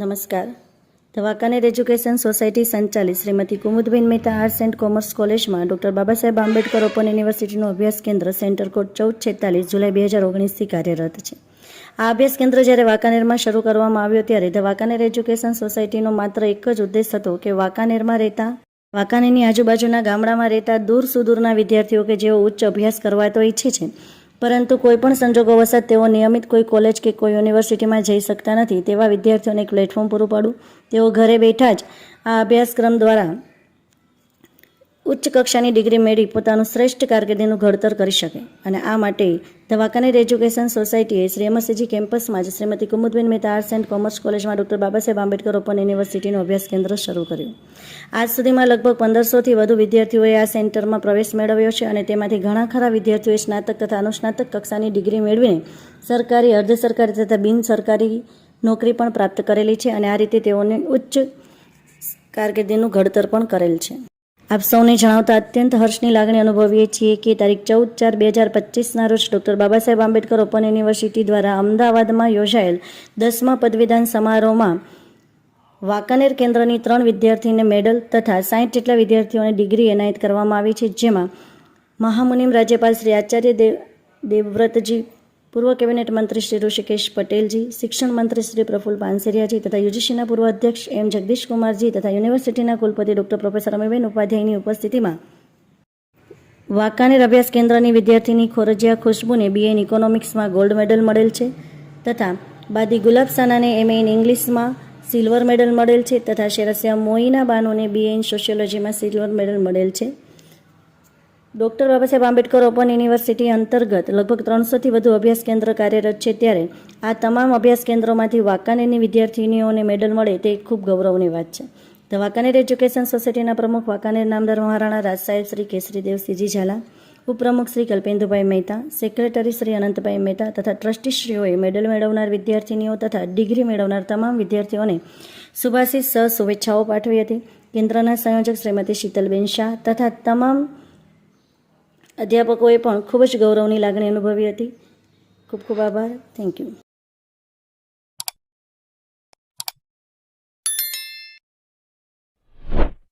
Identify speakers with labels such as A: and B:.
A: નમસ્કાર. The education society સંચાલિત Shrimati Kumudben Mehta arts and commerce કોલેજમાં ડૉક્ટર બાબા સાહેબ આંબેડકર ઓપન યુનિવર્સિટીનું અભ્યાસ કેન્દ્ર સેન્ટર કોડ ચૌદ છેતાલીસ જુલાઈ બે હજાર ઓગણીસથી કાર્યરત છે. આ અભ્યાસ કેન્દ્ર જ્યારે વાંકાનેરમાં શરૂ કરવામાં આવ્યો ત્યારે ધ એજ્યુકેશન સોસાયટીનો માત્ર એક જ ઉદ્દેશ હતો કે વાંકાનેરમાં રહેતા વાંકાનેરની આજુબાજુના ગામડામાં રહેતા દૂર સુદૂરના વિદ્યાર્થીઓ કે જેઓ ઉચ્ચ અભ્યાસ કરવા તો ઈચ્છે છે પરંતુ કોઈ પણ સંજોગોવશાત તેઓ નિયમિત કોઈ કોલેજ કે કોઈ યુનિવર્સિટીમાં જઈ શકતા નથી તેવા વિદ્યાર્થીઓને એક પ્લેટફોર્મ પૂરું પાડવું તેઓ ઘરે બેઠા જ આ અભ્યાસક્રમ દ્વારા ઉચ્ચ કક્ષાની ડિગ્રી મેળવી પોતાનું શ્રેષ્ઠ કારકિર્દીનું ઘડતર કરી શકે. અને આ માટે ધ એજ્યુકેશન સોસાયટીએ શ્રી એમએસસીજી કેમ્પસમાં જ Shrimati Kumudben Mehta arts and commerce કોલેજમાં ડૉક્ટર બાબા સાહેબ આંબેડકર ઓપન યુનિવર્સિટીનું અભ્યાસ કેન્દ્ર શરૂ કર્યું. આજ સુધીમાં લગભગ પંદરસોથી વધુ વિદ્યાર્થીઓએ આ સેન્ટરમાં પ્રવેશ મેળવ્યો છે અને તેમાંથી ઘણા ખરા વિદ્યાર્થીઓએ સ્નાતક તથા અનુસ્નાતક કક્ષાની ડિગ્રી મેળવીને સરકારી, અર્ધ સરકારી તથા બિન સરકારી નોકરી પણ પ્રાપ્ત કરેલી છે અને આ રીતે તેઓને ઉચ્ચ કારકિર્દીનું ઘડતર પણ કરેલ છે. આપ સૌને જણાવતા અત્યંત હર્ષની લાગણી અનુભવીએ છીએ કે તારીખ ચૌદ ચાર બે હજાર પચીસના રોજ doctor Baba Saheb Ambedkar open university દ્વારા અમદાવાદમાં યોજાયેલ દસમા પદવીદાન સમારોહમાં વાંકાનેર કેન્દ્રની ત્રણ વિદ્યાર્થીને મેડલ તથા સાઠ જેટલા વિદ્યાર્થીઓને ડિગ્રી એનાયત કરવામાં આવી છે, જેમાં મહામુનિમ રાજ્યપાલ શ્રી આચાર્ય દેવ દેવવ્રતજી પૂર્વ કેબિનેટ મંત્રી શ્રી ઋષિકેશ પટેલજી, શિક્ષણ મંત્રી શ્રી પ્રફુલ પાનસેરિયાજી તથા યુજીસીના પૂર્વ અધ્યક્ષ એમ જગદીશ કુમારજી તથા યુનિવર્સિટીના કુલપતિ ડોક્ટર પ્રોફેસર અમીબેન ઉપાધ્યાયની ઉપસ્થિતિમાં વાંકાનેર અભ્યાસ કેન્દ્રની વિદ્યાર્થીની ખોરજિયા ખુશ્બુને બીએન ઇકોનોમિક્સમાં ગોલ્ડ મેડલ મળેલ છે તથા બાદી ગુલાબસાનાને એમએ ઇન ઇંગ્લિશમાં સિલ્વર મેડલ મળેલ છે તથા શેરસિયા મોઈના બાનુને બીએ ઇન સોશિયોલોજીમાં સિલ્વર મેડલ મળેલ છે. Doctor Baba Saheb Ambedkar open university અંતર્ગત લગભગ ત્રણસોથી વધુ અભ્યાસ કેન્દ્ર કાર્યરત છે ત્યારે આ તમામ અભ્યાસ કેન્દ્રોમાંથી વાંકાનેરની વિદ્યાર્થીનીઓને મેડલ મળે તે ખૂબ ગૌરવની વાત છે. ધ વાંકાનેર એજ્યુકેશન સોસાયટીના પ્રમુખ વાંકાનેર નામદાર મહારાણા રાજ સાહેબ શ્રી સીજી ઝાલા, ઉપપ્રમુખ શ્રી કલ્પેન્દુભાઈ મહેતા, સેક્રેટરી શ્રી અનંતભાઈ મહેતા તથા ટ્રસ્ટીશ્રીઓએ મેડલ મેળવનાર વિદ્યાર્થીનીઓ તથા ડિગ્રી મેળવનાર તમામ વિદ્યાર્થીઓને શુભાશીષ સહ શુભેચ્છાઓ પાઠવી હતી. કેન્દ્રના સંયોજક શ્રીમતી શીતલબેન શાહ તથા તમામ અધ્યાપકોએ પણ ખૂબ જ ગૌરવની લાગણી અનુભવી હતી. ખૂબ ખૂબ આભાર. Thank you